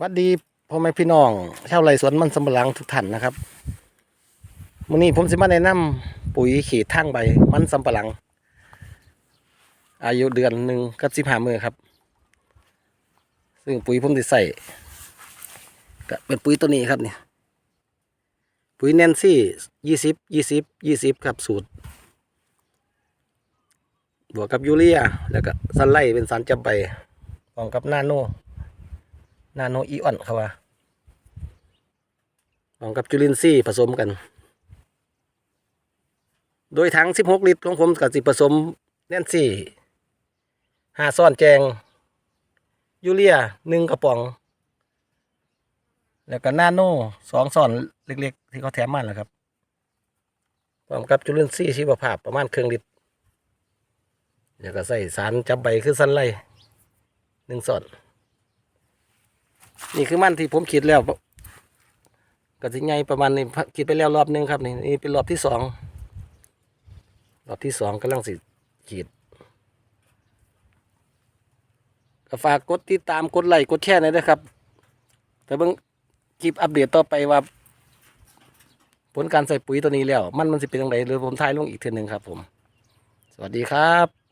วัดดีพ่อแม่พี่น้องชาวไร่สวนมันสำปะหลังทุกท่านนะครับมื้อนี้ผมสิมาแนะนำปุ๋ยขีดทางใบมันสำปะหลัง อายุเดือนหนึ่งกับสิบห้ามือครับ ซึ่งปุ๋ยผมจะใส่ก็เป็นปุ๋ยตัวนี้ครับเนี่ยปุ๋ยแนนซี่ยี่สิบยี่สิบยี่สิบครับสูตร บวกกับยูเรีย แล้วก็ซันไลเป็นสารจับใบพร้อมกับนาโน นาโนอีออนครับว่าพร้อมกับจุลินทรีย์ผสมกัน โดยถัง 16 ลิตรของผมกับสิผสมแน่นซี่หาซ่อนแจง ยูเรียหนึ่งกระป๋อง แล้วก็นาโนสองซ่อนเล็กๆ ที่เขาแถมมาแล้วครับพร้อมกับจุลินทรีย์ชีวภาพประมาณครึ่งลิตรแล้วก็ใส่สารจับใบคือสันไลหนึ่งส่วน นี่คือมันที่ผมคิดแล้วก็สิใหญ่ประมาณนี้คิดไปแล้วรอบหนึงครับนี่นี่เป็นรอบที่สองรอบที่สองกำลังสิขีดก็ฝากกดติดตามกดไลค์กดแชร์หน่อยนะครับ แต่เบิ่งคลิปอัปเดตต่อไปว่า ผลการใส่ปุ๋ยตัวนี้แล้ว มันมันสิเป็นยังไงหรือผมทายลงอีกเทีนึงครับผม สวัสดีครับ